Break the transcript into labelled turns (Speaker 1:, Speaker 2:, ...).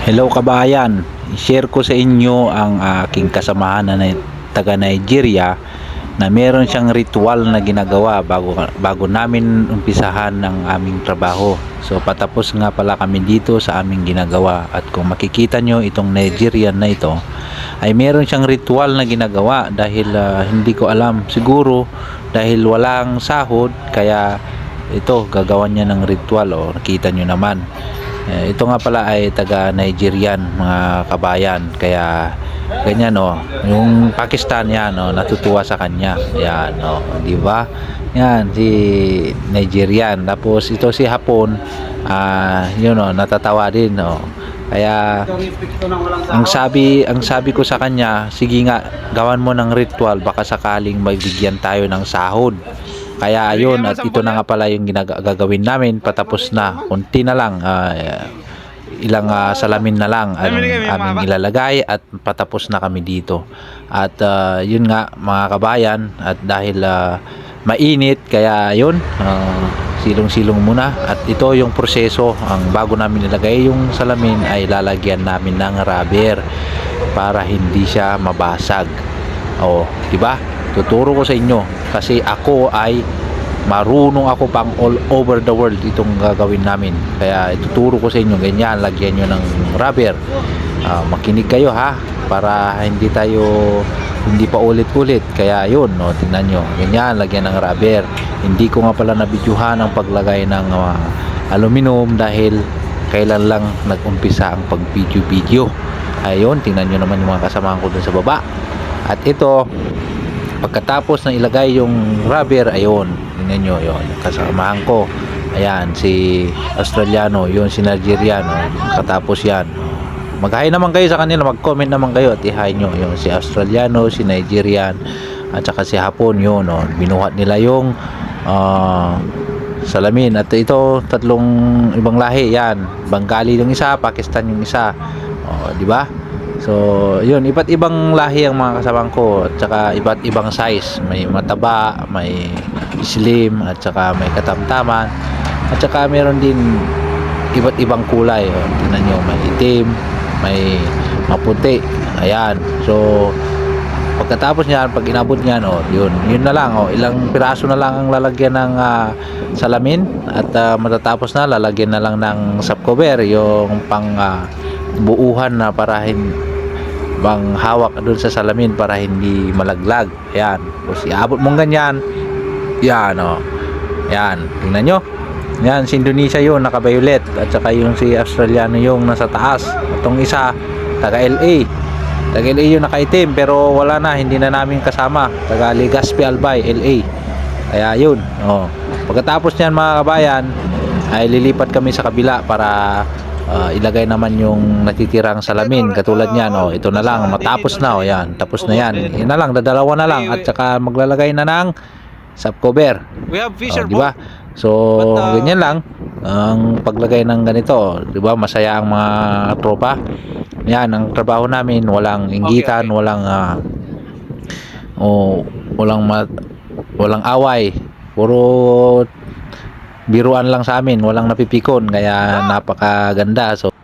Speaker 1: Hello kabayan, share ko sa inyo ang aking kasamahan na taga Nigeria na meron siyang ritual na ginagawa bago bago namin umpisahan ng aming trabaho. So patapos nga pala kami dito sa aming ginagawa. At kung makikita nyo itong Nigerian na ito ay meron siyang ritual na ginagawa dahil ah, hindi ko alam. Siguro dahil walang sahod kaya ito gagawan niya ng ritual. O nakita nyo naman ito nga pala ay taga Nigerian mga kabayan. Kaya ganyan oh. Yung Pakistan yan oh natutuwa sa kanya. Yan oh di ba? Yan si Nigerian. Tapos ito si Hapon ah yun oh natatawa din oh. Kaya ang sabi ang sabi ko sa kanya sige nga gawan mo ng ritual. Baka sakaling magbigyan tayo ng sahod kaya ayun at ito na nga pala yung gagawin namin. Patapos na. Kunti na lang. Ah, ilang ah, salamin na lang ang aming ilalagay at patapos na kami dito. At ah, yun nga mga kabayan at dahil ah, mainit kaya yun ah, silong-silong muna. At ito yung proseso. Ang bago namin nilagay yung salamin ay lalagyan namin ng rubber para hindi siya mabasag. Oh di ba tuturo ko sa inyo kasi ako ay marunong ako pang all over the world itong gagawin namin. Kaya ituturo ko sa inyo ganyan lagyan nyo ng rubber. Ah, makinig kayo ha? Para hindi tayo hindi pa ulit-ulit. Kaya yun no tingnan nyo. Ganyan lagyan ng rubber. Hindi ko nga pala nabidyuhan ang paglagay ng ah, aluminum dahil kailan lang nag-umpisa ang pag video video ayun tingnan nyo naman yung mga kasamahan ko dun sa baba. At ito pagkatapos na ilagay yung rubber ayun tingnan nyo yun kasamahan ko. Ayan si Australiano yun si Nigeriano katapos yan. Mag-hi naman kayo sa kanila mag-comment naman kayo at i-hi nyo. Yun si Australiano si Nigerian at saka si Hapon yun no? binuhat nila yung ah, salamin. At ito tatlong ibang lahi yan. Bengali yung isa Pakistan yung isa. Oh, di ba So, yun, iba't ibang lahi ang mga kasabang ko at saka iba't ibang size. May mataba, may slim, at saka may katamtaman. At saka meron din iba't ibang kulay. O, tingnan nyo, may itim, may maputi. Ayan. So, pagkatapos niyan, pag inabot niyan, oh, yun, yun na lang, oh, ilang piraso na lang ang lalagyan ng ah, salamin at ah, matatapos na, lalagyan na lang ng sub cover, yung pang ah, buuhan na para hin bang hawak doon sa salamin para hindi malaglag. Ayan. Tapos iabot mong ganyan. Yan, oh. Yan. Tingnan nyo. Yan, si Indonesia yun, naka-violet. At saka yung si Australiano yung nasa taas. Itong isa, taga LA. Taga LA yung nakaitim, pero wala na, hindi na namin kasama. Taga Legazpi Albay, LA. Kaya yun, oh. Pagkatapos niyan mga kabayan, ay lilipat kami sa kabila para ah, ilagay naman yung natitirang salamin katulad niyan oh ito na lang matapos na oh yan tapos na yan yan na lang dadalawa na lang at saka maglalagay na ng subcover
Speaker 2: We have
Speaker 1: Oh,
Speaker 2: fisher
Speaker 1: di ba? So,
Speaker 2: uh,
Speaker 1: ganyan lang ang paglagay ng ganito, 'di ba? Masaya ang mga tropa. Yan ang trabaho namin, walang inggitan,
Speaker 2: okay.
Speaker 1: walang ah, oh, walang ma- walang away. Puro biruan lang sa amin, walang napipikon kaya napakaganda. So